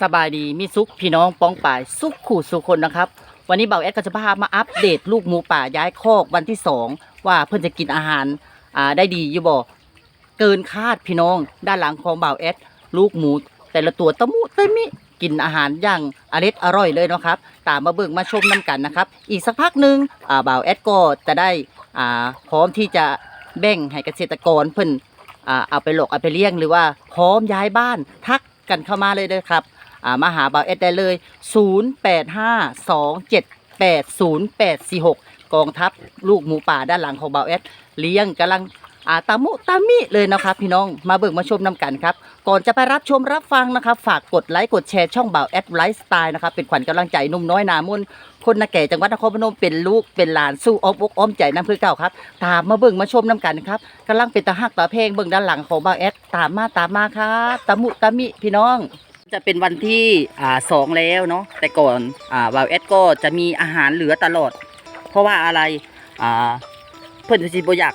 สบายดีมีสุขพี่น้องป้องป่ายสุขขู่สุขคนนะครับ วันนี้เบาแอดก็จะพามาอัปเดตลูกหมูป่าย้ายคอกวันที่สองว่าเพื่อนจะกินอาหารอ่าได้ดีอยู่บ่เกินคาดพี่น้อง ด้านหลังของเบาแอดลูกหมู แต่ละตัวตะมุตะมิกินอาหารอย่างอร็ดอร่อยเลยเนาะครับ ตามมาเบิ่งมาชมน้ำกันนะครับ อีกสักพักหนึ่งอ่าบ่าวแอดก็จะได้อ่าพร้อมที่จะแบ่งให้เกษตรกรเพิ่อนอ่าเอาไปหลอกเอาไปเลี้ยงหรือว่าพร้อมย้ายบ้านทักกันเข้ามาเลยเด้อครับ มาหาบ่าวแอดได้เลย 0852780846 กองทัพลูกหมูป่าด้านหลังของบ่าวแอดเลี้ยงกำลังอาตามุตามิเลยนะครับพี่น้องมาเบิ่งมาชมน้ำกันครับ ก่อนจะไปรับชมรับฟังนะครับฝากกดไลค์กดแชร์ช่องบ่าวแอดไลฟ์สไตล์นะครับเป็นขวัญกำลังใจนุ่มน้อยนามุนคนนาแก่จังหวัดนครพนมเป็นลูกเป็นหลานสู้อ้อมอกอ้อมใจน้ำเพื่อเก่าครับ ตามมาเบิ่งมาชมน้ำกันครับกำลังเป็นตาหักตาเพลงเบิ่งด้านหลังของบ่าวแอดตามมาตามมาครับตามุตามิพี่น้อง จะเป็นวันที่อ่าสองแล้วเนาะแต่ก่อนอ่าบ่าวแอดก็จะมีอาหารเหลือตลอด เพราะว่าอะไรอ่าเพื่อนสิบอยาก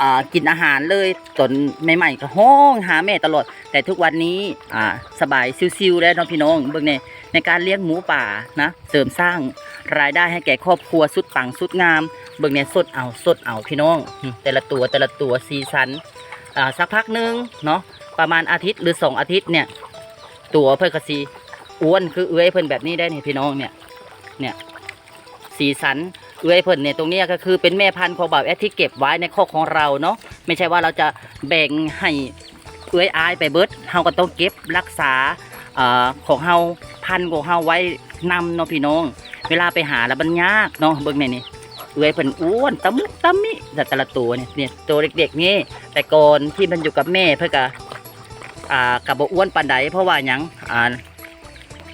อ่ากินอาหารเลยตอนใหม่ๆก็ห้องหาแม่ตลอด แต่ทุกวันนี้อ่าสบายซิวๆแล้วเนาะพี่น้องเบิ่งในในการเลี้ยงหมูป่านะเสริมสร้างรายได้ให้แก่ครอบครัวสุดปังสุดงาม เบิ่งเนี่ยสดเอาสดเอาพี่น้อง แต่ละตัวแต่ละตัวสีสันอ่าสักพักหนึงเนาะประมาณอาทิตย์หรือสองอาทิตย์เนี่ย ตัวเพื่อนกสีอ้วนคือเอื้อยเพิ่นแบบนี้ได้นี่พี่น้องเนี่ย เนี่ยสีสันเอื้อยเพิ่นเนี่ยตรงนี้ก็คือเป็นแม่พันธุ์ของบ่าวแอดที่เก็บไว้ในคอของเราเนาะไม่ใช่ว่าเราจะแบ่งให้เอื้อยอายไปเบิดเฮาก็ต้องเก็บรักษาเอ่อของเฮาพันธุ์ของเฮาไว้นำเนาะพี่น้อง เวลาไปหาแล้วมันยากเนาะเบิ่งในนี่เอื้อยเพิ่นอ้วนตะมุตะมิแต่แต่ละตัวเนี่ยเนี่ยตัวเด็กๆนี่แต่ก่อนที่มันอยู่กับแม่เพื่อก็ อ่ากับบอ้วนปานใดเพราะว่าหยังอ่า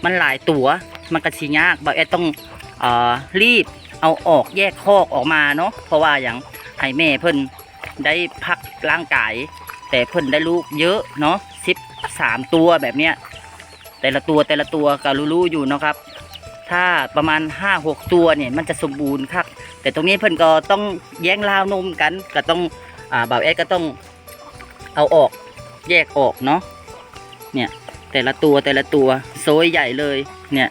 มันหลายตัวมันก็สิยากบ่าวแอดต้องอ่ารีบเอาออกแยกคอกออกมาเนาะเพราะว่าหยังให้แม่เพิ่นได้พักร่างกายแต่เพิ่นได้ลูกเยอะเนาะสิบสามตัวแบบเนี้ยแต่ละตัวแต่ละตัวก็รู้ๆอยู่เนาะครับ ถ้าประมาณห้าหกตัวเนี่ยมันจะสมบูรณ์ครับแต่ตรงนี้เพิ่นก็ต้องแย่งราวนมกันก็ต้องอ่าบ่าวแอดก็ต้องเอาออก แยกออกเนาะเนี่ยแต่ละตัวแต่ละตัวโซยใหญ่เลยเนี่ย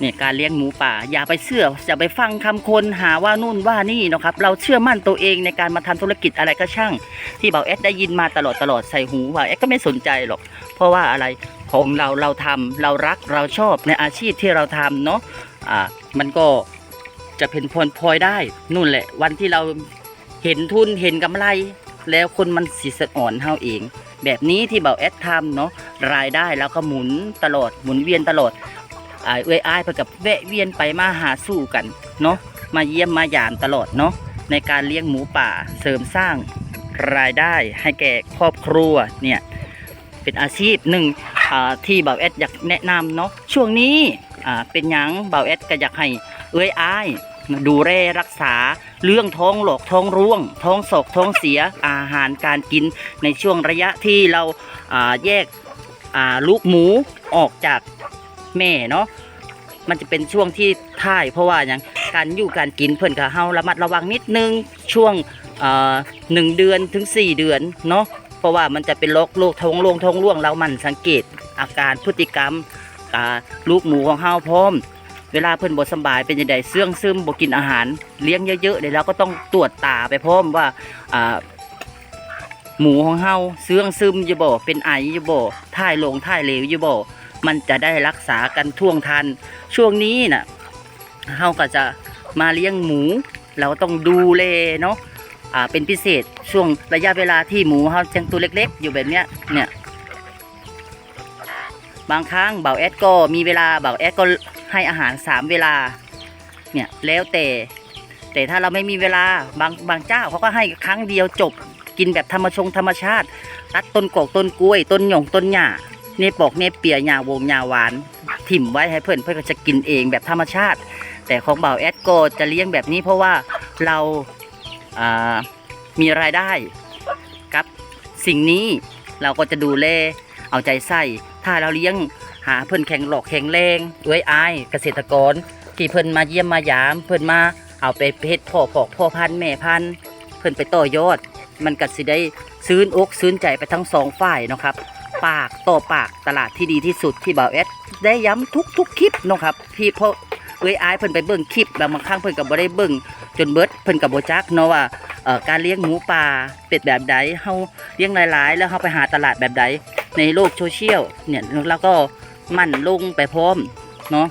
เนี่ยการเลี้ยงหมูป่า อย่าไปเชื่ออย่าไปฟังคำคนหาว่านู่นว่านี่นะครับ เราเชื่อมั่นตัวเองในการมาทำธุรกิจอะไรก็ช่าง ที่เบาแอดได้ยินมาตลอดตลอดใส่หูว่าแอดก็ไม่สนใจหรอก เพราะว่าอะไรของเราเราทำเรารักเราชอบในอาชีพที่เราทำเนาะอ่ามันก็จะเป็นพลพลอยได้นู่นแหละ วันที่เรา เห็นทุนเห็นกำไร แล้วคนมันสิสะอ่อนเฮาเอง แบบนี้ที่เบาแอดทำเนาะรายได้แล้วก็หมุนตลอดหมุนเวียนตลอดอ่าเอ้ยอายไปกับแวะเวียนไปมาหาสู้กันเนาะมาเยี่ยมมายามตลอดเนาะในการเลี้ยงหมูป่าเสริมสร้างรายได้ให้แก่ครอบครัวเนี่ยเป็นอาชีพหนึ่งอ่าที่เบาแอดอยากแนะนำเนาะช่วงนี้อ่าเป็นยังเบาแอดก็อยากให้เอ้ยอาย ดูแลรักษาเรื่องท้องหลอกท้องร่วง ท้องศอกท้องเสียอาหารการกินในช่วงระยะที่เราแยกลูกหมูออกจากแม่เนาะมันจะเป็นช่วงที่ท้ายเพราะว่าอย่างการอยู่การกินเพื่อนกับเฮาระมัดระวังนิดนึงช่วงหนึ่งเดือนถึงสี่เดือนเนาะเพราะว่ามันจะเป็นโรคโรคท้องร่วงท้องร่วงเรามันสังเกตอาการพฤติกรรมลูกหมูของเฮาพร้อม เวลาเพิ่นบ่สบายเป็นยังไงเสื่องซึมบ่กินอาหาร เลี้ยงเยอะๆเดี๋ยวเราก็ต้องตรวจตาไปพร้อมว่าอ่าหมูของเฮาเสื่องซึมอยู่บ่เป็นไออยู่บ่ถ่ายลงถ่ายเหลวอยู่บ่มันจะได้รักษากันท่วงทัน ช่วงนี้น่ะเฮาก็จะมาเลี้ยงหมู เราต้องดูแลเนาะอ่าเป็นพิเศษช่วงระยะเวลาที่หมูเฮาจังตัวเล็ก ๆ อยู่แบบเนี้ยเนี่ยบางครั้งเบาแอดก็มีเวลาเบาแอดก็ ให้อาหารสามเวลา เนี่ยแล้วแต่ แต่ถ้าเราไม่มีเวลาบางบางเจ้าเขาก็ให้ครั้งเดียวจบ กินแบบธรรมชงธรรมชาติตัดต้นกอกต้นกล้วย ต้นหยงต้นหญ้าเนปอกเนเปียหญ้าวงหญ้าหวาน ถิ่มไว้ให้เพื่อนเพื่อนก็จะกินเองแบบธรรมชาติ แต่ของเบาแอดโกจะเลี้ยงแบบนี้เพราะว่าเราอ่ามีรายได้กับสิ่งนี้เราก็จะดูแลเอาใจใส่ ถ้าเราเลี้ยง หาเพิ่นแข็งหลอกแข็งแรงเอ้ยอายเกษตรกร ที่เพิ่นมาเยี่ยมมายาม เพิ่นมาเอาไปเฮ็ดพ่อพอกพ่อพันแม่พันเพิ่นไปต่อยอด มันก็สิได้ซื้นอกซื้นใจไปทั้งสองฝ่ายนะครับ ปากต่อปากตลาดที่ดีที่สุดที่บ่าวแอดได้ย้ำทุกทุกคลิปนะครับพี่เพราะเอ้ยอายเพิ่นไปเบิ่งคลิปแล้วบางครั้งเพิ่นก็บ่ได้เบิ่งจนเบิดเพิ่นก็บ่จักเนาะว่าการเลี้ยงหมูป่าเป็ดแบบใดเฮาเลี้ยงหลายๆ แล้วเฮาไปหาตลาดแบบใดในโลกโซเชียลเนี่ยแล้วก็ มันลงไปพร้อมเนาะ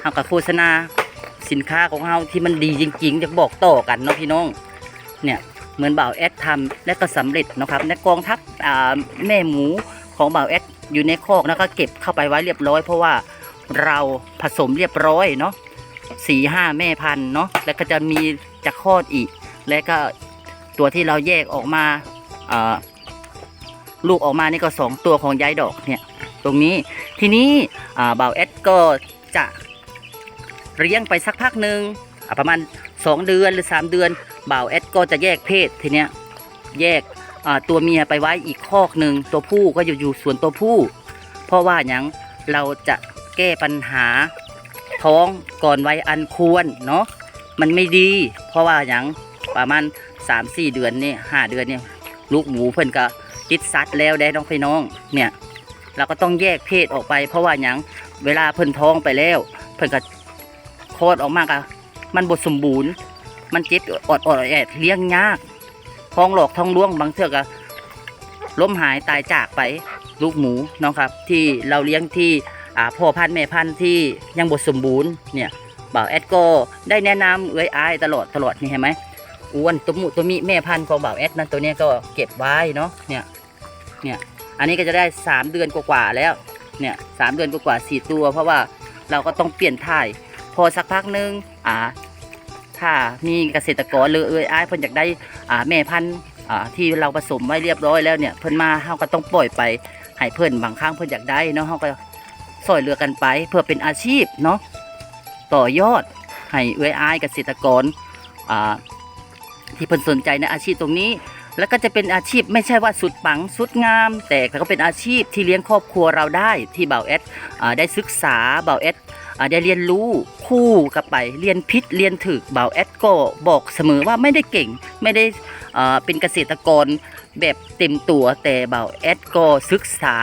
เฮาก็โฆษณาสินค้าของเฮาที่มันดีจริงๆจะบอกต่อกันเนาะพี่น้องเนี่ยเหมือนบ่าวแอดทำและก็สำเร็จนะครับในกองทัพแม่หมูของบ่าวแอดอยู่ในคอกแล้วก็เก็บเข้าไปไว้เรียบร้อย เพราะว่าเราผสมเรียบร้อยเนาะสี่ห้าแม่พันเนาะแล้วก็จะมีจะคลอดอีก และก็ตัวที่เราแยกออกมาอ่าลูกออกมานี่ก็สองตัวของยายดอกเนี่ย ตรงนี้ ทีนี้อ่าบ่าวแอดก็จะเลี้ยงไปสักพักหนึ่งประมาณ 2 เดือนหรือ 3 เดือนเบาวแอดก็จะแยกเพศทีเนี้ยแยกตัวเมียไปไว้อีกคอกหนึ่งตัวผู้ก็อยู่อยู่ส่วนตัวผู้ เพราะว่าอย่างเราจะแก้ปัญหาท้องก่อนวัยอันควรเนาะมันไม่ดี เพราะว่าอย่างประมาณ3-4 เดือนนี่ห้าเดือนเนี่ยลูกหมูเพิ่นก็ติดซัดแล้วได้น้องพี่น้องเนี่ย เราก็ต้องแยกเพศออกไป เพราะว่าหยังเวลาเพิ่นท้องไปแล้ว เพิ่นก็คลอดออกมากะมันบทสมบูรณ์ มันเจ็บอดอดแอดเลี้ยงยากท้องหลอกท้องล่วงบางเทือก็ล้มหายตายจากไปลูกหมูเนาะครับ ที่เราเลี้ยงที่อ่าพ่อพันธุ์แม่พันธุ์ที่ยังบทสมบูรณ์เนี่ยบ่าวแอดก็ได้แนะนำเอ้ยอายตลอดตลอดนี่เห็นไหมอ้วนตัวหมูตัวมีแม่พันธุ์ของบ่าวแอดนะตัวเนี้ยก็เก็บไว้เนาะเนี่ยเนี่ย อันนี้ก็จะได้ 3 เดือนกว่าๆแล้ว เนี่ยสามเดือนกว่าๆสี่ตัว เพราะว่าเราก็ต้องเปลี่ยนถ่าย พอสักพักหนึง อ่า ถ้ามีเกษตรกรหรือเอ้ยอ้ายเพิ่นอยากได้ อ่า แม่พันธุ์ อ่า ที่เราผสมไว้เรียบร้อยแล้วเนี่ย เพิ่นมาเฮาก็ต้องปล่อยไป ให้เพิ่นบางครั้งเพิ่นอยากได้เนาะเฮาก็ซอยเรือกันไป เพื่อเป็นอาชีพเนาะ ต่อยอด ให้เอ้ยอ้ายเกษตรกร อ่า ที่เพิ่นสนใจในอาชีพตรงนี้ แล้วก็จะเป็นอาชีพไม่ใช่ว่าสุดปังสุดงาม แต่ก็เป็นอาชีพที่เลี้ยงครอบครัวเราได้ที่เบาแอดได้ศึกษาเบาแอดได้เรียนรู้คู่กับไปเรียนพิษเรียนถึกเบาแอดก็บอกเสมอว่าไม่ได้เก่ง ไม่ได้เป็นเกษตรกรแบบเต็มตัวแต่เบาแอดก็ศึกษา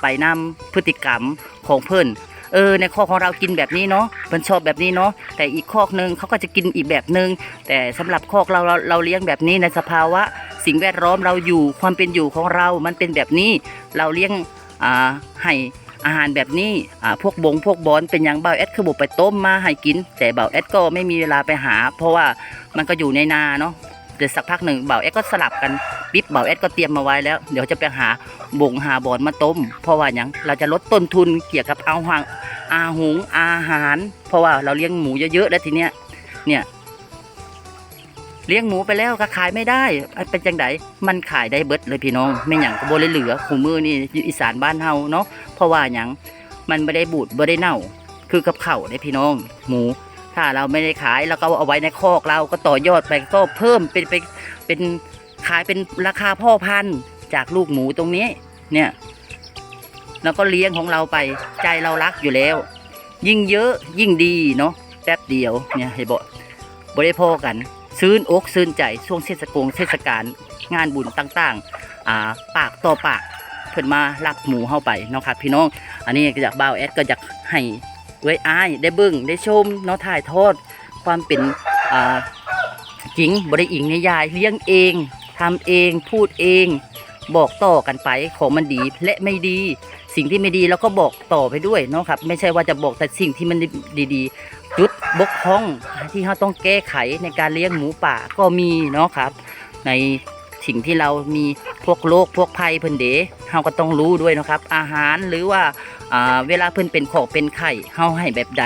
ไปนำพฤติกรรมของเพิ่อน เออในข้อกของเรากินแบบนี้เนาะเพิ่นชอบแบบนี้เนาะแต่อีกข้อกหนึ่งเขาก็จะกินอีกแบบหนึ่งแต่สำหรับคอกเราเราเราเลี้ยงแบบนี้ในสภาวะ สิ่งแวดล้อมเราอยู่ความเป็นอยู่ของเรา มันเป็นแบบนี้เราเลี้ยงอ่าให้อาหารแบบนี้พวกบงพวกบอนเป็นอย่างเบาแอดคือบุกไปต้มมาให้กิน แต่เบาแอดก็ไม่มีเวลาไปหา เพราะว่ามันก็อยู่ในนาเนาะ เดี๋ยวสักพักหนึ่งเบาแอดก็สลับกันปิ๊บเบาแอดก็เตรียมมาไว้แล้ว เดี๋ยวจะไปหาบงหาบอนมาต้ม เพราะว่าอย่างเราจะลดต้นทุนเกี่ยวกับเอาหางอาหุงอาหาร เพราะว่าเราเลี้ยงหมูเยอะๆแล้วทีเนี้ยเนี่ยเลี้ยงหมูไปแล้วก็ขายไม่ได้เป็นจังไดมันขายได้เบิดเลยพี่น้องไม่หยังก็บ่ได้เหลือขู่มือนี่อยู่อีสานบ้านเฮาเนาะเพราะว่าหยังมันไม่ได้บูดบ่ได้เน่า คือกับเข้าได้พี่น้อง หมู ถ้าเราไม่ได้ขายแล้วก็เอาไว้ในคอกเราก็ต่อยอดไปก็เพิ่มเป็นไปเป็นขายเป็นราคาพ่อพันธุ์จากลูกหมูตรงนี้ เนี่ยแล้วก็เลี้ยงของเราไปใจเรารักอยู่แล้ว ยิ่งเยอะยิ่งดีเนาะแป๊บเดียวเนี่ยให้บอกบ่ได้พอกัน ซื้นอกซื้นใจช่วงเทศกงเทศกาลงานบุญต่างๆอ่าปากต่อปากเพิ่นมาลักหมูเข้าไปเนาะครับพี่น้อง อันนี้ก็จากบ่าวแอดก็อยากให้ ไว้อายได้เบิ่งได้ชมเนาะถ่ายทอดความเป็นอ่าจริงบ่ได้อิงในยายเลี้ยงเองทำเองพูดเอง บอกต่อกันไปของมันดีและไม่ดี สิ่งที่ไม่ดีเราก็บอกต่อไปด้วยเนาะครับ ไม่ใช่ว่าจะบอกแต่สิ่งที่มันดีๆจุดบกพร่องที่เราต้องแก้ไขในการเลี้ยงหมูป่าก็มีเนาะครับ ใน สิ่งที่เรามีพวกโรคพวกภัยเพิ่นเดเราก็ต้องรู้ด้วยนะครับ อาหารหรือว่าอ่าเวลาเพิ่นเป็นขอกเป็นไข่เฮาให้แบบใด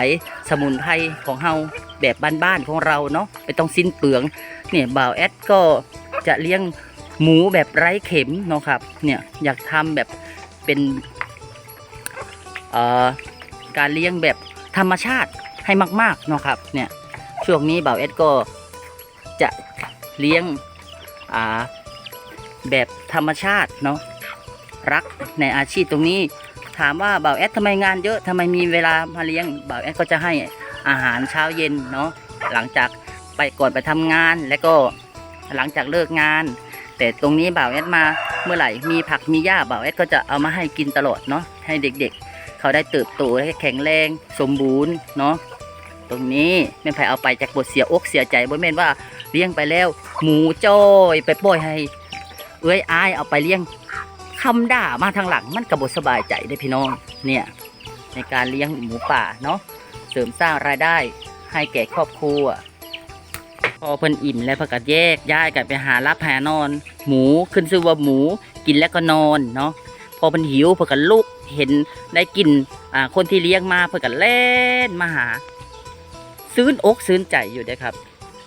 สมุนไพรของเฮาแบบบ้านๆของเราเนาะไม่ต้องสิ้นเปลืองเนี่ยบ่าวแอดก็จะเลี้ยงหมูแบบไร้เข็มเนาะครับเนี่ยอยากทำแบบเป็นการเลี้ยงแบบธรรมชาติให้มากๆเนาะครับเนี่ยช่วงนี้บ่าวแอดก็จะเลี้ยงอ่า แบบธรรมชาติเนาะรักในอาชีพตรงนี้ ถามว่าบ่าวแอดทำไมงานเยอะทำไมมีเวลามาเลี้ยงบ่าวแอดก็จะให้อาหารเช้าเย็นเนาะหลังจากไปก่อนไปทำงาน แล้วก็หลังจากเลิกงาน แต่ตรงนี้บ่าวแอดมาเมื่อไหร่มีผักมีหญ้าบ่าวแอดก็จะเอามาให้กินตลอดเนาะให้เด็กๆ เขาได้เติบโตให้แข็งแรงสมบูรณ์เนาะตรงนี้แม่ไผเอาไปจากบทเสียอกเสียใจบ่แม่นว่าเลี้ยงไปแล้ว หมูจ้อยไปปล่อยให้ เอ้ยอายเอาไปเลี้ยงคำด่ามาทางหลังมันกระบสบายใจได้พี่น้องเนี่ยในการเลี้ยงหมูป่าเนาะเสริมสร้างรายได้ให้แก่ครอบครัวพอเพิ่นอิ่มแล้วพิ่นก็แยกย้ายกันไปหารับหานอน หมูขึ้นชื่อว่าหมูกินแล้วก็นอนเนาะพอเพิ่นหิวเพิ่นก็ลุกเห็นได้กินอ่าคนที่เลี้ยงมาเพิ่นก็เล่นมาหา ซื้นอกซื้นใจอยู่เด้ครับ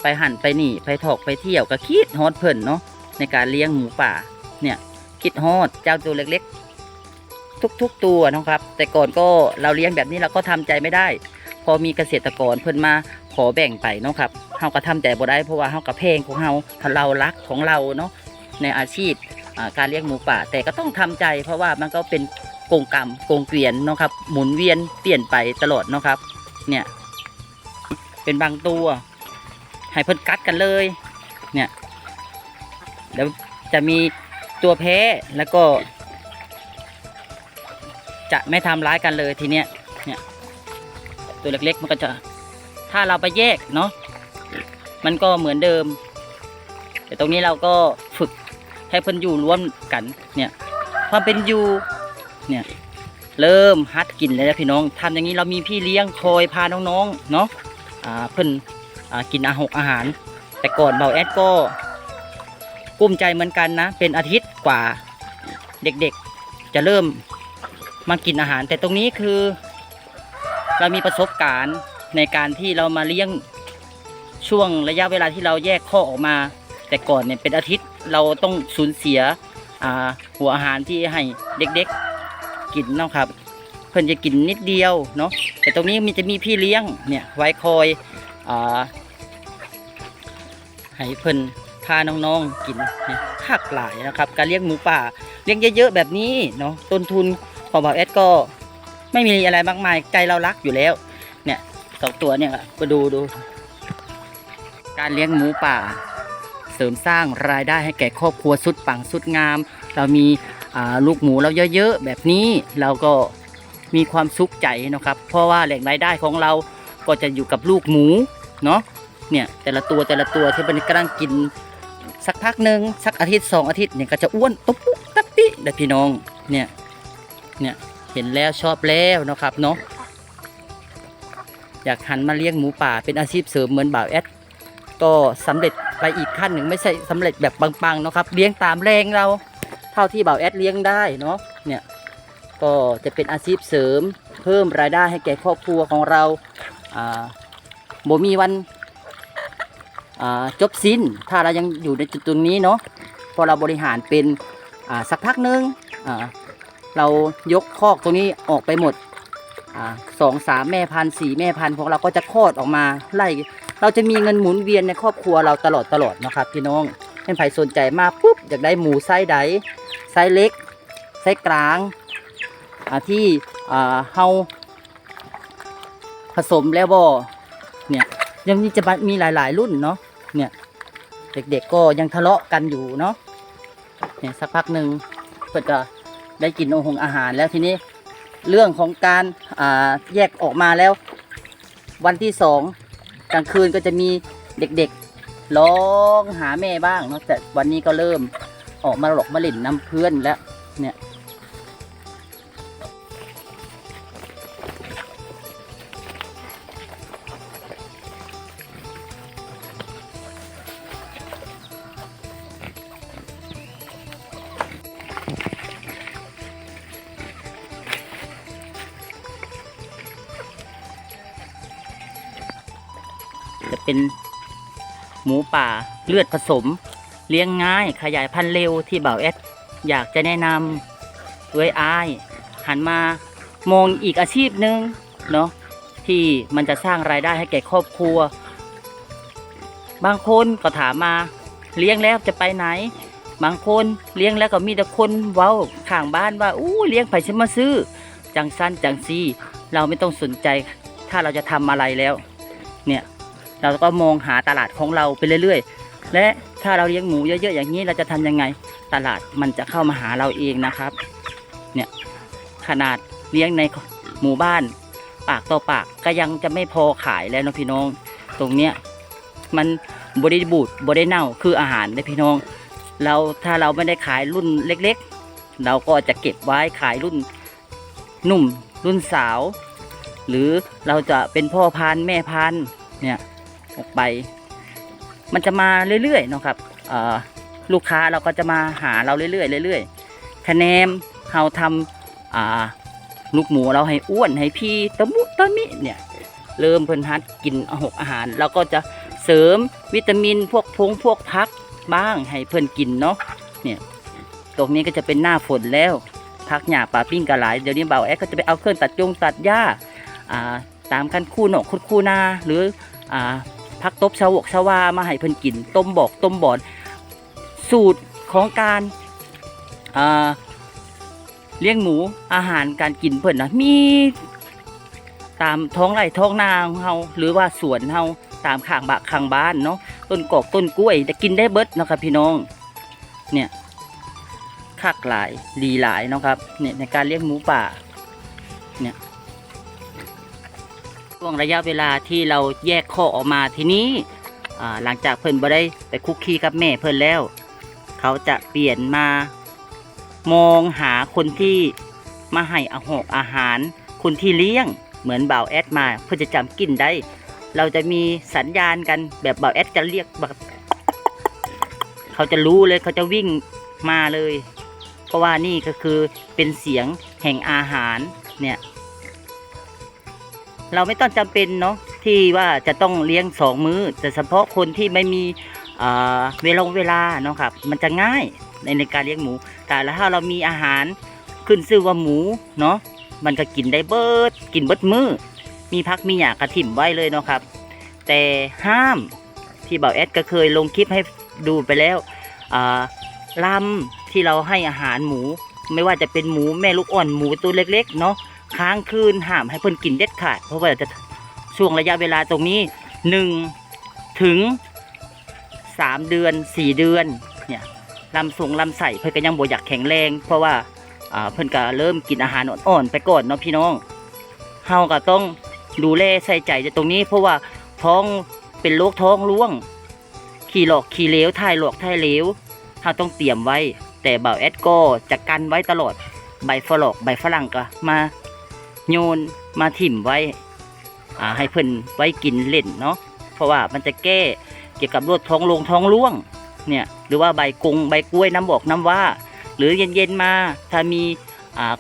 ไปหันไปนี่ไปถอกไปเที่ยวก็คิดฮอดเพิ่นเนาะ ในการเลี้ยงหมูป่า เนี่ยคิดฮอดเจ้าตัวเล็กๆ ทุกๆตัวนะครับ แต่ก่อนก็เราเลี้ยงแบบนี้เราก็ทำใจไม่ได้ พอมีเกษตรกรเพิ่นมาขอแบ่งไปเนาะครับเฮาก็ทำใจบ่ได้เพราะว่าเฮากับเพลงของเฮาถ้าเรารักของเราเนาะในอาชีพการเลี้ยงหมูป่า แต่ก็ต้องทำใจ เพราะว่ามันก็เป็นกงกรรมกงเกวียนเนาะครับ หมุนเวียนเปลี่ยนไปตลอดเนาะครับ เนี่ยเป็นบางตัวให้เพิ่นกัดกันเลย เนี่ย เดี๋ยวจะมีตัวแพ้แล้วก็ จะไม่ทำร้ายกันเลยทีเนี้ยเนี่ยตัวเล็กๆมันก็จะ ถ้าเราไปแยกเนาะมันก็เหมือนเดิม แต่ตรงนี้เราก็ฝึกให้เพิ่นอยู่ร่วมกันเนี่ยความเป็นอยู่เนี่ยเริ่มฮัดกินเลยนะพี่น้องทำอย่างนี้เรามีพี่เลี้ยงคอยพาน้องๆเนาะอ่าเพิ่นอ่ากินอาหกอาหาร แต่ก่อนเบาแอดก็ กุ้มใจเหมือนกันนะ เป็นอาทิตย์กว่าเด็กๆ จะเริ่มมากินอาหาร แต่ตรงนี้คือ เรามีประสบการณ์ในการที่เรามาเลี้ยงช่วงระยะเวลาที่เราแยกข้อออกมา แต่ก่อนเนี่ยเป็นอาทิตย์เราต้องสูญเสียหัวอาหารที่ให้เด็กๆกินเนาะครับ เพื่อนจะกินนิดเดียวเนาะแต่ตรงนี้มันจะมีพี่เลี้ยงเนี่ยไว้คอยอให้เพิ่น พาน้องๆกินเนี่ยคักหลายนะครับ การเลี้ยงหมูป่าเลี้ยงเยอะๆแบบนี้เนาะต้นทุนของบ่าวแอดก็ไม่มีอะไรมากมายใจเรารักอยู่แล้ว เนี่ยสองตัวเนี่ยมาดูดู การเลี้ยงหมูป่า เสริมสร้างรายได้ให้แก่ครอบครัวสุดปังสุดงาม เรามีลูกหมูเราเยอะๆแบบนี้เราก็มีความสุขใจนะครับ เพราะว่าแหล่งรายได้ของเราก็จะอยู่กับลูกหมูเนาะเนี่ยแต่ละตัวแต่ละตัวที่มันกำลังกิน สักพักหนึ่งสักอาทิตย์สองอาทิตย์เนี่ยก็จะอ้วนตุ๊บปุ๊บตับปิเด้อพี่น้องเนี่ยเนี่ยเห็นแล้วชอบแล้วนะครับเนาะอยากหันมาเลี้ยงหมูป่าเป็นอาชีพเสริมเหมือนบ่าวแอดก็สำเร็จไปอีกขั้นหนึ่งไม่ใช่สำเร็จแบบปังๆเนาะครับ เลี้ยงตามแรงเรา เท่าที่บ่าวแอดเลี้ยงได้เนาะเนี่ยก็จะเป็นอาชีพเสริม เพิ่มรายได้ให้แก่ครอบครัวของเราอ่าบ่มีวัน จบสิ้น ถ้าเรายังอยู่ในจุดตรงนี้เนาะพอเราบริหารเป็นสักพักหนึ่งเรายกคอกตรงนี้ออกไปหมดอสองสามแม่พันธุ์สี่แม่พันธุ์ของเราก็จะคลอดออกมาไล่เราจะมีเงินหมุนเวียนในครอบครัวเราตลอดตลอดนะครับพี่น้องเป็นไผ่สนใจมากปุ๊บอยากได้หมูไซส์ใดไซส์เล็กไซส์กลางที่เฮาผสมแล้วบ่เนี่ยยังมีจะมีหลาย ๆ รุ่นเนาะ เนี่ย เด็กๆก็ยังทะเลาะกันอยู่เนาะเนี่ยสักพักหนึ่งเพื่อจะได้กินองค์อาหารแล้วทีนี้เรื่องของการแยกออกมาแล้ว วันที่สองกลางคืนก็จะมีเด็กๆร้องหาแม่บ้างเนาะแต่วันนี้ก็เริ่มออกมาหลอกมาเล่นน้ำเพื่อนแล้วเนี่ย ป่าเลือดผสม เลี้ยงง่ายขยายพันธุ์เร็วที่บ่าวแอดอยากจะแนะนำด้วยอายหันมามองอีกอาชีพหนึ่งเนาะที่มันจะสร้างรายได้ให้แก่ครอบครัว บางคนก็ถามมาเลี้ยงแล้วจะไปไหน บางคนเลี้ยงแล้วก็มีแต่คนเว้าข้างบ้านว่าอู้เลี้ยงไปฉันมาซื้อ จังสั้นจังซีเราไม่ต้องสนใจ ถ้าเราจะทำอะไรแล้ว เนี่ย เราก็มองหาตลาดของเราไปเรื่อยๆ และถ้าเราเลี้ยงหมูเยอะๆอย่างนี้เราจะทำยังไง ตลาดมันจะเข้ามาหาเราเองนะครับ เนี่ยขนาดเลี้ยงในหมู่บ้าน ปากต่อปากก็ยังจะไม่พอขายแล้วนะพี่น้อง ตรงเนี้ยมันบริบูดบริเน่าคืออาหารเลยพี่น้อง เราถ้าเราไม่ได้ขายรุ่นเล็กๆ เราก็จะเก็บไว้ขายรุ่นหนุ่มรุ่นสาว หรือเราจะเป็นพ่อพันธุ์แม่พันธุ์เนี่ย ออกไป มันจะมาเรื่อยๆเนาะครับลูกค้าเราก็จะมาหาเราเรื่อยๆเรื่อยๆคะแนนเราทำาลูกหมูเราให้อ้วนให้พี่ตะมุตะมิเนี่ยเริ่มเพิ่นฮัดกินอหกอาหารเราก็จะเสริมวิตามินพวกพงพวกพักบ้างให้เพิ่นกินเนาะเนี่ยตรงนี้ก็จะเป็นหน้าฝนแล้วพักหญ้าป่าปิ้งกระหลายเดี๋ยวนี้เบาแอ๊กก็จะไปเอาเครื่องตัดจงตัดหญ้าตามกันคู่หนอกคุดคู่นาหรือ อ่าพักตบชาวกชาวามาให้เพิ่นกิน ต้มบอกต้มบอน สูตรของการเลี้ยงหมูอาหารการกินเพิ่นนะมีตามท้องไร่ท้องนาของเฮาหรือว่าสวนเฮาตามข้างบะข้างบ้านเนาะต้นกอกต้นกล้วยจะกินได้เบิดนะครับพี่น้องเนี่ยคักหลายดีหลายเนาะครับเนี่ยในการเลี้ยงหมูป่าเนี่ย ช่วงระยะเวลาที่เราแยกข้อออกมาทีนี้หลังจากเพิ่นบ่ได้ไปคุกคีกับแม่เพิ่นแล้ว เขาจะเปลี่ยนมา มองหาคนที่มาให้อาหอกอาหาร คนที่เลี้ยงเหมือนบ่าวแอดมา เพื่อจะจำกลิ่นได้ เราจะมีสัญญาณกันแบบบ่าวแอดจะเรียกแบบเขาจะรู้เลยเขาจะวิ่งมาเลย เพราะว่านี่ก็คือเป็นเสียงแห่งอาหารเนี่ย เราไม่ต้องจำเป็นเนาะที่ว่าจะต้องเลี้ยงสองมื้อ แต่เฉพาะคนที่ไม่มีเวลาเวลาเนาะครับ มันจะง่ายในในการเลี้ยงหมู แต่แล้วถ้าเรามีอาหารขึ้นชื่อว่าหมูเนาะมันก็กินได้เบิดกินเบิดมือ้อมีพักมีหยากระถิ่มไว้เลยเนาะครับ แต่ห้ามที่บ่าแอดก็เคยลงคลิปให้ดูไปแล้วอ่าลำที่เราให้อาหารหมู ไม่ว่าจะเป็นหมูแม่ลูกอ่อนหมูตัวเล็ก ๆ เนาะ ค้างคืนห้ามให้เพิ่นกินเด็ดขาด เพราะว่าจะช่วงระยะเวลาตรงนี้หนึ่งถึงสามเดือนสี่เดือนเนี่ยลำสูงลำใส่เพิ่นก็ยังบ่อยากแข็งแรง เพราะว่าอ่าเพิ่นก็เริ่มกินอาหารอ่อนๆไปก่อนเนาะพี่น้องเฮาก็ต้องดูแลใส่ใจตรงนี้ เพราะว่าท้องเป็นโรคท้องร่วง ขี่หลอกขี่เหลวถ่ายหลอกถ่ายเหลวเฮาต้องเตรียมไว้ แต่บ่าวแอดก็จะกันไว้ตลอดใบฝรอกใบฝรั่งก็มา โยนมาถิ่มไว้ให้เพิ่นไว้กินเล่นเนาะเพราะว่ามันจะแก้เกี่ยวกับโรคท้องลงท้องร่วงเนี่ยหรือว่าใบกงใบกล้วยน้ำบอกน้ำว่า หรือเย็นๆมาถ้ามี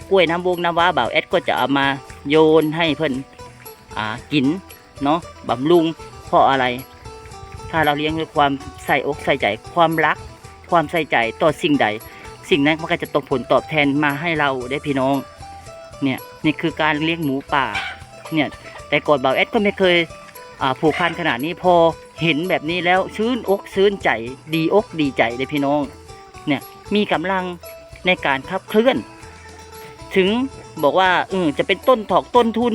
กล้วยน้ำวงน้ำว่าบ่าวแอดก็จะเอามาโยนให้เพิ่นอกินเนาะบำรุงเพราะอะไร ถ้าเราเลี้ยงด้วยความใส่อกใส่ใจความรัก ความใส่ใจต่อสิ่งใด สิ่งนั้นมันก็จะตกผลตอบแทนมาให้เราได้พี่น้องเนี่ย นี่คือการเลี้ยงหมูป่าเนี่ยแต่ก่อนบ่าวแอดก็ไม่เคยผูกพันขนาดนี้พอเห็นแบบนี้แล้วชื่นอกชื่นใจดีอกดีใจเลยพี่น้องเนี่ยมีกำลังในการขับเคลื่อน ถึงบอกว่าเออจะเป็นต้นถอกต้นทุน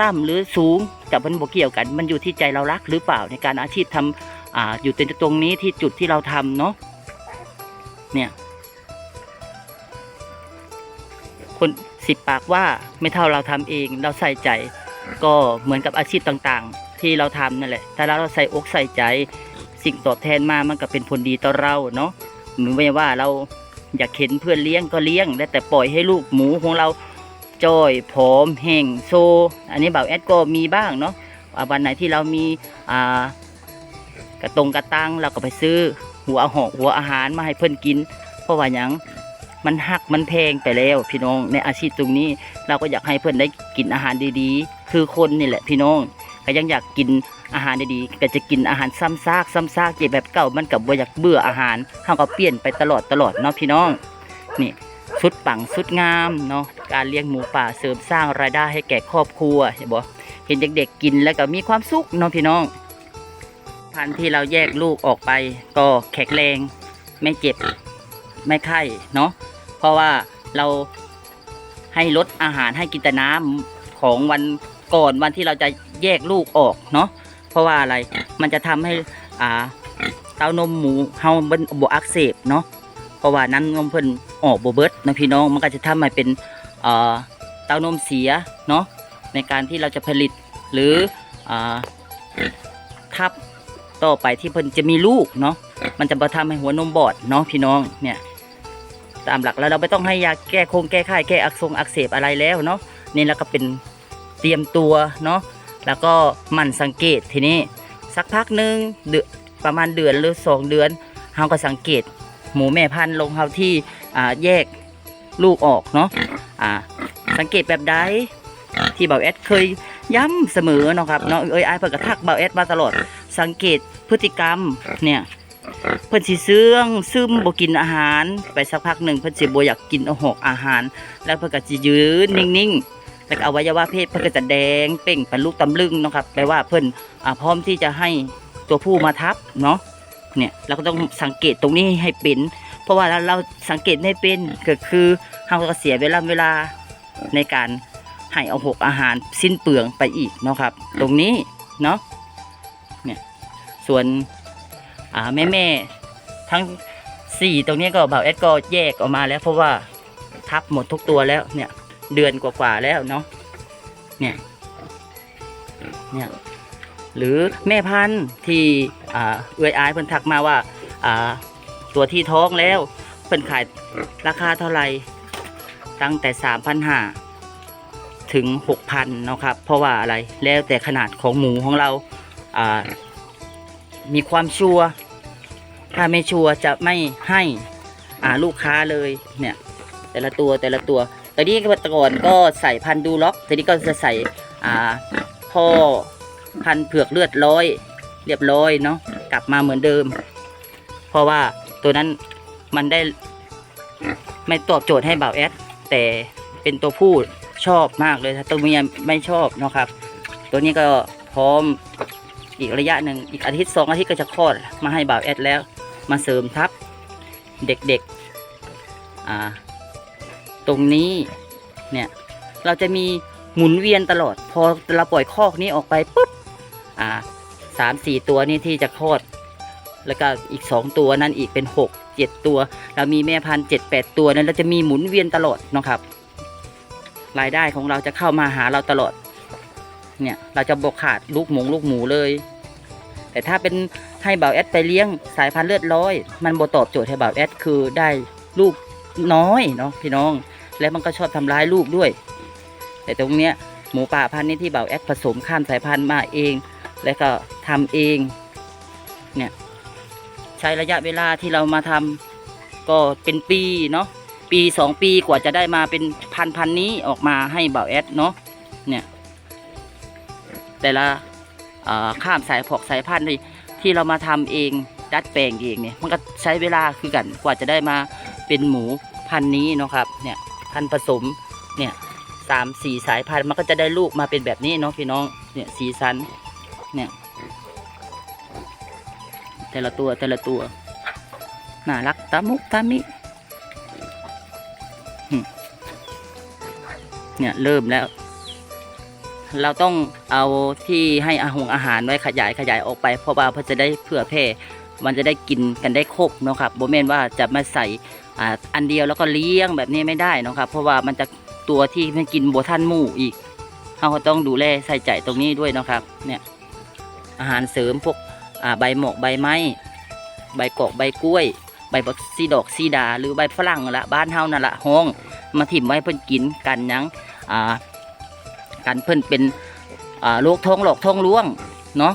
ต่ำหรือสูงแต่มันบ่เกี่ยวกัน มันอยู่ที่ใจเรารักหรือเปล่าในการอาชีพทำอ่าอยู่ตรงนี้ที่จุดที่เราทำเนาะเนี่ยคน สิบปากว่าไม่เท่าเราทำเอง เราใส่ใจ ก็เหมือนกับอาชีพต่างๆ ที่เราทำนั่นแหละถ้าเราใส่อกใส่ใจ สิ่งตอบแทนมามันก็เป็นผลดีต่อเราเนาะเหมือนไม่ว่าเราอยากเห็นเพื่อนเลี้ยงก็เลี้ยงและแต่ปล่อยให้ลูกหมูของเราจ้อยผอมแห้งโซ อันนี้บ่าวแอดก็มีบ้างเนาะวันไหนที่เรามีอ่ากระตรงกระตังเราก็ไปซื้อหัวหอกหัวอาหารมาให้เพื่อนกิน เพราะว่าหยัง มันหักมันแพงไปแล้ว พี่น้องในอาชีพตรงนี้ เราก็อยากให้เพื่อนได้กินอาหารดีๆ คือคนนี่แหละพี่น้องก็ยังอยากกินอาหารดีๆก็จะกินอาหารซ้ำซากซ้ำซากเจ็บแบบเก่ามันกับบ่อยากเบื่ออาหารเขาก็เปลี่ยนไปตลอดตลอดเนาะพี่น้องนี่สุดปังสุดงามเนาะการเลี้ยงหมูป่าเสริมสร้างรายได้ให้แก่ครอบครัวเห็นบ่เห็นเด็กๆกินแล้วก็มีความสุขเนาะพี่น้องพันธุ์ที่เราแยกลูกออกไปก็แข็งแรง ไม่เจ็บ ไม่ไข้เนาะ เพราะว่าเราให้ลดอาหารให้กินแต่น้ำของวันก่อนวันที่เราจะแยกลูกออกเนาะเพราะว่าอะไรมันจะทำให้อ่าเต้านมหมูเฮามันบ่อักเสบเนาะเพราะว่าน้ำนมเพิ่นออกบ่เบิดนะพี่น้องมันก็จะทำให้เป็นเอ่อเต้านมเสียเนาะในการที่เราจะผลิตหรืออ่าทับต่อไปที่เพิ่นจะมีลูกเนาะมันจะบ่ทำให้หัวนมบอดเนาะพี่น้องเนี่ย ตามหลักแล้วเราไม่ต้องให้ยาแก้โคงแก้ไข้แก้อักเสบอักเสบอะไรแล้วเนาะนี่แล้วก็เป็นเตรียมตัวเนาะแล้วก็มันสังเกตทีนี้สักพักหนึ่งเดือนประมาณเดือนหรือสองเดือนเฮาก็สังเกต หมูแม่พันธุ์ลงเฮาที่อ่าแยกลูกออกเนาะอ่าสังเกตแบบใดที่เบาแอดเคยย้ำเสมอเนาะครับเนาะเอ้ยไอ้เพิ่นก็ทักเบาแอดมาตลอด สังเกตพฤติกรรมเนี่ย เพิ่นสิเสื่องซึมบ่กินอาหาร ไปสักพักหนึ่งเพิ่นสิบ่อยากกินอาหอกอาหาร แล้วเพิ่นก็สิยืนนิ่งๆแล้วก็อวัยวะเพศเพิ่นก็จะแดงเป่งเป็นลูกตำลึงเนาะครับแปลว่าเพิ่นอ่าพร้อมที่จะให้ตัวผู้มาทับเนาะเนี่ยเราก็ต้องสังเกตตรงนี้ให้เป็น เพราะว่าเราเราสังเกตไม่เป็นก็คือเราก็เสียเวลาเวลาในการให้เอาหกอาหารสิ้นเปลืองไปอีกเนาะครับ ตรงนี้เนาะเนี่ยส่วน อ่าแม่แม่ทั้งสี่ตรงนี้ก็บ่าวแอดก็แยกออกมาแล้วเพราะว่าทับหมดทุกตัวแล้วเนี่ย เดือนกว่าๆแล้วเนาะเนี่ยเนี่ยหรือแม่พันธุ์ที่อ่าเอื้อยอายเพิ่นทักมาว่าอ่าตัวที่ท้องแล้วเพิ่นขายราคาเท่าไหร่ตั้งแต่สามพันห้าถึงหกพันเนาะครับ เพราะว่าอะไรแล้วแต่ขนาดของหมูของเราอ่า มีความชัวร์ถ้าไม่ชัวร์จะไม่ให้อ่าลูกค้าเลยเนี่ย แต่ละตัวแต่ละตัวตอนนี้ก็ก่อนก็ใส่พันดูล็อกตอนนี้ก็จะใส่อ่าพ่อพันเผือกเลือดร้อย เรียบร้อยเนาะกลับมาเหมือนเดิม เพราะว่าตัวนั้นมันได้ ไม่ตอบโจทย์ให้บ่าวแอดแต่เป็นตัวผู้ชอบมากเลยถ้าตัวเมียไม่ชอบเนาะครับ ตัวนี้ก็พร้อม อีกระยะหนึ่งอีกอาทิตย์สองอาทิตย์ก็จะคลอดมาให้บ่าวแอดแล้ว มาเสริมทับเด็กๆอ่าตรงนี้เนี่ยเราจะมีหมุนเวียนตลอด พอเราปล่อยคอกนี้ออกไปปุ๊บอ่าสามสี่ตัวนี่ที่จะคลอด แล้วก็อีกสองตัวนั้นอีกเป็นหกเจ็ดตัว เรามีแม่พันธุ์เจ็ดแปดตัวนั้นเราจะมีหมุนเวียนตลอดนะครับรายได้ของเราจะเข้ามาหาเราตลอด เนี่ยเราจะบกขาดลูกหมูลูกหมูเลย แต่ถ้าเป็นให้บ่าวแอดไปเลี้ยงสายพันธุ์เลือดร้อย มันบ่ตอบโจทย์ให้บ่าวแอดคือได้ลูกน้อยเนาะพี่น้อง และมันก็ชอบทำร้ายลูกด้วย แต่ตรงเนี้ยหมูป่าพันธุ์นี้ที่บ่าวแอดผสมข้ามสายพันธุ์มาเอง แล้วก็ทำเองเนี่ยใช้ระยะเวลาที่เรามาทำก็เป็นปีเนาะปีสองปีกว่าจะได้มาเป็นพันพันธุ์นี้ออกมาให้บ่าวแอดเนาะเนี่ย แต่ละข้ามสายผอกสายพันธุ์ที่เรามาทำเองดัดแปลงเองเนี่ยมันก็ใช้เวลาคือกันกว่าจะได้มาเป็นหมูพันธุ์นี้เนาะครับเนี่ยพันธุ์ผสมเนี่ยสามสี่สายพันธุ์มันก็จะได้ลูกมาเป็นแบบนี้เนาะพี่น้องเนี่ยสีสันเนี่ยแต่ละตัวแต่ละตัวน่ารักตามุกตามิเนี่ยเริ่มแล้ว เราต้องเอาที่ให้อาหงอาหารไว้ขยายขยายออกไป เพราะว่าเพื่อจะได้เผื่อแพร่มันจะได้กินกันได้ครบเนาะครับโบเมนว่าจะมาใส่อันเดียวแล้วก็เลี้ยงแบบนี้ไม่ได้นะครับ เพราะว่ามันจะตัวที่มันกินโบท่านหมู่อีกเราก็ต้องดูแลใส่ใจตรงนี้ด้วยนะครับเนี่ยอาหารเสริมพวกใบหมอกใบไม้ใบกอกใบกล้วย ใบบักซีดอกซีดา หรือใบฝรั่งละบ้านเฮานั่นละห้อง มาถิ่มไว้เพิ่นกินกันยังอ่า กันเพิ่นเป็นอ่าโรคท้องหลอกท้องร่วงเนาะ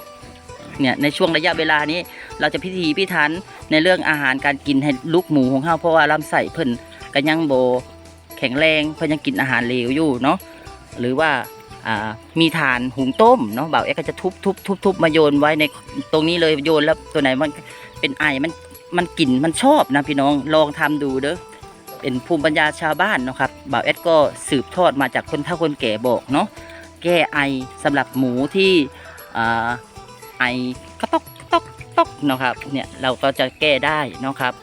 เนี่ยในช่วงระยะเวลานี้ เราจะพิธีพิถันในเรื่องอาหารการกินให้ลูกหมูของเฮาเพราะว่าลำไส้เพิ่นก็ยังโบแข็งแรงเพิ่นยังกินอาหารเหลวอยู่เนาะหรือว่ามีฐานหุงต้มเนาะบ่าวเอ็กก็จะทุบทุบทุบทุบมาโยนไว้ในตรงนี้เลยโยนแล้วตัวไหนมันเป็นไอมันมันกลิ่นมันชอบนะพี่น้องลองทำดูเด้อ เป็นภูมิปัญญาชาวบ้านนะครับบ่าวเอ็ดก็สืบทอดมาจากคนเฒ่าคนแก่บอกเนาะแก้ไอสำหรับหมูที่ไอกระตอกกระตอกกระตอกนะครับเนี่ยเราก็จะแก้ได้นะครับ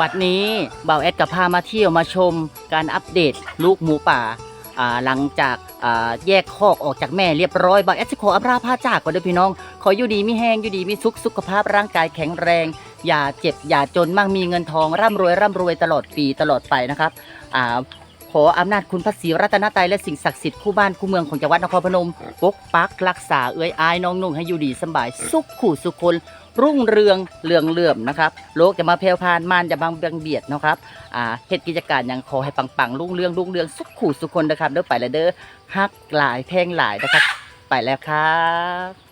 บัดนี้บ่าวแอดกับพามาเที่ยวมาชมการอัปเดตลูกหมูป่าหลังจากแยกคอกออกจากแม่เรียบร้อยบ่าวแอดจะขออำลาพาจากก่อนเด้อพี่น้อง ออยู่ดีมีแห้งอยู่ดีมีสุขสุขภาพร่างกายแข็งแรง อย่าเจ็บอย่าจนมั่งมีเงินทองร่ำรวยร่ำรวยตลอดปีตลอดไปนะครับอ่าขออำนาจคุณพระศรีรัตนตรัยและสิ่งศักดิ์สิทธิ์คู่บ้านคู่เมืองของจังหวัดนครพนม ปกปักรักษาเอื้อยอายน้องนุ่งให้อยู่ดีสบายสุขขู่สุขคน รุ่งเรืองเรืองเลื่อมนะครับโลกจะมาเพลวพานมานจะบังเบียงเบียดนะครับอ่าเหตุกิจการอย่างขอให้ปังๆรุ่งเรืองรุ่งเรืองสุขขู่สุขคนนะครับเด้อไปแล้วเด้อฮักหลายแพงหลายนะครับไปแล้วครับ